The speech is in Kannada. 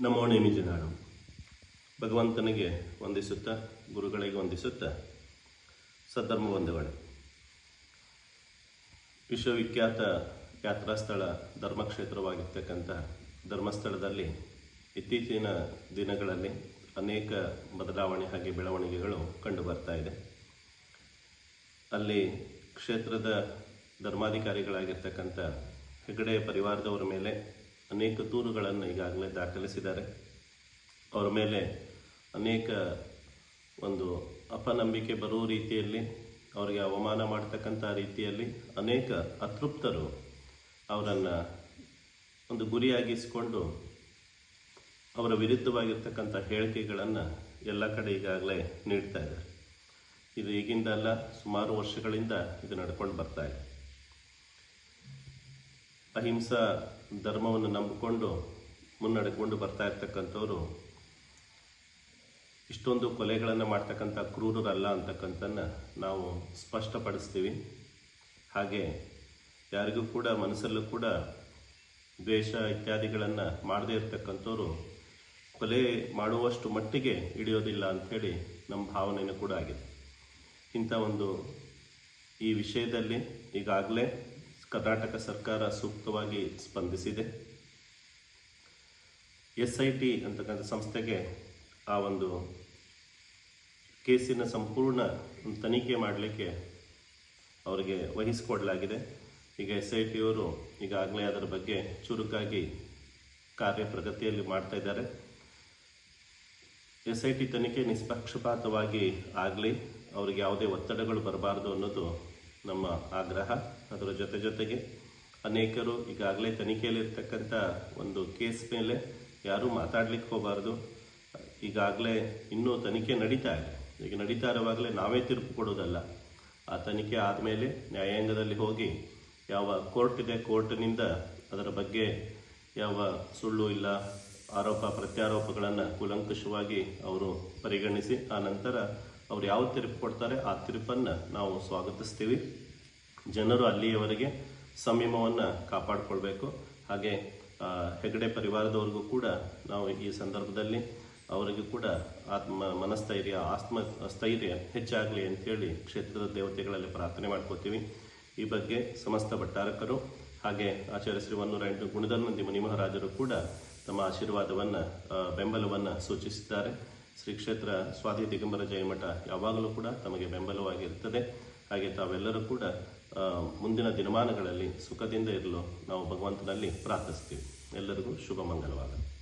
ನಮೋ ನೇಮಿಜಿನಾಡು ಭಗವಂತನಿಗೆ ವಂದಿಸುತ್ತಾ, ಗುರುಗಳಿಗೆ ವಂದಿಸುತ್ತಾ, ಸದ್ಧರ್ಮ ವಂದಗಳು ವಿಶ್ವವಿಖ್ಯಾತ ಯಾತ್ರಾ ಸ್ಥಳ ಧರ್ಮಕ್ಷೇತ್ರವಾಗಿರ್ತಕ್ಕಂಥ ಧರ್ಮಸ್ಥಳದಲ್ಲಿ ಇತ್ತೀಚಿನ ದಿನಗಳಲ್ಲಿ ಅನೇಕ ಬದಲಾವಣೆ ಹಾಗೆ ಬೆಳವಣಿಗೆಗಳು ಕಂಡುಬರ್ತಾ ಇದೆ. ಅಲ್ಲಿ ಕ್ಷೇತ್ರದ ಧರ್ಮಾಧಿಕಾರಿಗಳಾಗಿರ್ತಕ್ಕಂಥ ಹೆಗಡೆ ಪರಿವಾರದವರ ಮೇಲೆ ಅನೇಕ ದೂರುಗಳನ್ನು ಈಗಾಗಲೇ ದಾಖಲಿಸಿದ್ದಾರೆ. ಅವರ ಮೇಲೆ ಅನೇಕ ಒಂದು ಅಪನಂಬಿಕೆ ಬರುವ ರೀತಿಯಲ್ಲಿ, ಅವರಿಗೆ ಅವಮಾನ ಮಾಡ್ತಕ್ಕಂಥ ರೀತಿಯಲ್ಲಿ ಅನೇಕ ಅತೃಪ್ತರು ಅವರನ್ನು ಒಂದು ಗುರಿಯಾಗಿಸಿಕೊಂಡು ಅವರ ವಿರುದ್ಧವಾಗಿರ್ತಕ್ಕಂಥ ಹೇಳಿಕೆಗಳನ್ನು ಎಲ್ಲ ಕಡೆ ಈಗಾಗಲೇ ನೀಡ್ತಾ ಇದ್ದಾರೆ. ಇದು ಈಗಿಂದಲ್ಲ, ಸುಮಾರು ವರ್ಷಗಳಿಂದ ಇದು ನಡ್ಕೊಂಡು ಬರ್ತಾ ಇದೆ. ಅಹಿಂಸಾ ಧರ್ಮವನ್ನು ನಂಬಿಕೊಂಡು ಮುನ್ನಡೆಕೊಂಡು ಬರ್ತಾ ಇರ್ತಕ್ಕಂಥವ್ರು ಇಷ್ಟೊಂದು ಕೊಲೆಗಳನ್ನು ಮಾಡ್ತಕ್ಕಂಥ ಕ್ರೂರರಲ್ಲ ಅಂತಕ್ಕಂಥನ್ನ ನಾವು ಸ್ಪಷ್ಟಪಡಿಸ್ತೀವಿ. ಹಾಗೆ ಯಾರಿಗೂ ಕೂಡ ಮನಸ್ಸಲ್ಲೂ ಕೂಡ ದ್ವೇಷ ಇತ್ಯಾದಿಗಳನ್ನು ಮಾಡದೇ ಇರತಕ್ಕಂಥವ್ರು ಕೊಲೆ ಮಾಡುವಷ್ಟು ಮಟ್ಟಿಗೆ ಹಿಡಿಯೋದಿಲ್ಲ ಅಂಥೇಳಿ ನಮ್ಮ ಭಾವನೆಯೂ ಕೂಡ ಆಗಿದೆ. ಇಂಥ ಒಂದು ಈ ವಿಷಯದಲ್ಲಿ ಈಗಾಗಲೇ ಕರ್ನಾಟಕ ಸರ್ಕಾರ ಸೂಕ್ತವಾಗಿ ಸ್ಪಂದಿಸಿದೆ. ಎಸ್ ಐ ಟಿ ಅಂತಕ್ಕಂಥ ಸಂಸ್ಥೆಗೆ ಆ ಒಂದು ಕೇಸಿನ ಸಂಪೂರ್ಣ ತನಿಖೆ ಮಾಡಲಿಕ್ಕೆ ಅವರಿಗೆ ವಹಿಸಿಕೊಡಲಾಗಿದೆ. ಈಗ ಎಸ್ ಐ ಟಿಯವರು ಈಗಾಗಲೇ ಅದರ ಬಗ್ಗೆ ಚುರುಕಾಗಿ ಕಾರ್ಯ ಪ್ರಗತಿಯಲ್ಲಿ ಮಾಡ್ತಾ ಇದ್ದಾರೆ. ಎಸ್ ಐ ಟಿ ತನಿಖೆ ನಿಷ್ಪಕ್ಷಪಾತವಾಗಿ ಆಗಲಿ, ಅವ್ರಿಗೆ ಯಾವುದೇ ಒತ್ತಡಗಳು ಬರಬಾರ್ದು ಅನ್ನೋದು ನಮ್ಮ ಆಗ್ರಹ. ಅದರ ಜೊತೆ ಜೊತೆಗೆ ಅನೇಕರು ಈಗಾಗಲೇ ತನಿಖೆಯಲ್ಲಿರ್ತಕ್ಕಂಥ ಒಂದು ಕೇಸ್ ಮೇಲೆ ಯಾರೂ ಮಾತಾಡ್ಲಿಕ್ಕೆ ಹೋಗಬಾರ್ದು. ಈಗಾಗಲೇ ಇನ್ನೂ ತನಿಖೆ ನಡೀತಾ ಇದೆ. ಈಗ ನಡೀತಾ ಇರುವಾಗಲೇ ನಾವೇ ತೀರ್ಪು ಕೊಡೋದಲ್ಲ ಆ ತನಿಖೆ ಆದಮೇಲೆ ನ್ಯಾಯಾಂಗದಲ್ಲಿ ಹೋಗಿ ಯಾವ ಕೋರ್ಟ್ ಇದೆ, ಕೋರ್ಟ್ನಿಂದ ಅದರ ಬಗ್ಗೆ ಯಾವ ಸುಳ್ಳು ಇಲ್ಲ, ಆರೋಪ, ಪ್ರತ್ಯಾರೋಪಗಳನ್ನು ಕೂಲಂಕಷವಾಗಿ ಅವರು ಪರಿಗಣಿಸಿ, ಆ ನಂತರ ಅವ್ರು ಯಾವ ತೀರ್ಪು ಕೊಡ್ತಾರೆ, ಆ ತೀರ್ಪನ್ನು ನಾವು ಸ್ವಾಗತಿಸ್ತೀವಿ. ಜನರು ಅಲ್ಲಿಯವರೆಗೆ ಸಂಯಮವನ್ನು ಕಾಪಾಡಿಕೊಳ್ಬೇಕು. ಹಾಗೆ ಹೆಗಡೆ ಪರಿವಾರದವ್ರಿಗೂ ಕೂಡ ನಾವು ಈ ಸಂದರ್ಭದಲ್ಲಿ ಅವರಿಗೂ ಕೂಡ ಆತ್ಮ, ಮನಸ್ಥೈರ್ಯ, ಆತ್ಮ, ಸ್ಥೈರ್ಯ ಹೆಚ್ಚಾಗಲಿ ಅಂತೇಳಿ ಕ್ಷೇತ್ರದ ದೇವತೆಗಳಲ್ಲಿ ಪ್ರಾರ್ಥನೆ ಮಾಡ್ಕೋತೀವಿ. ಈ ಬಗ್ಗೆ ಸಮಸ್ತ ಭಟ್ಟಾರಕರು ಹಾಗೆ ಆಚಾರ್ಯ ಶ್ರೀ ಒನ್ನೂರ ಎಂಟು ಗುಣದನ್ನಂದಿ ಮುನಿಮಹಾರಾಜರು ಕೂಡ ತಮ್ಮ ಆಶೀರ್ವಾದವನ್ನು ಬೆಂಬಲವನ್ನು ಸೂಚಿಸಿದ್ದಾರೆ. ಶ್ರೀ ಕ್ಷೇತ್ರ ಸ್ವಾತಿ ದಿಗಂಬರ ಜಯಮಠ ಯಾವಾಗಲೂ ಕೂಡ ತಮಗೆ ಬೆಂಬಲವಾಗಿರುತ್ತದೆ. ಹಾಗೆ ತಾವೆಲ್ಲರೂ ಕೂಡ ಮುಂದಿನ ದಿನಮಾನಗಳಲ್ಲಿ ಸುಖದಿಂದ ಇರಲು ನಾವು ಭಗವಂತನಲ್ಲಿ ಪ್ರಾರ್ಥಿಸ್ತೀವಿ ಎಲ್ಲರಿಗೂ ಶುಭ ಮಂಗಲವಾಗಲಿ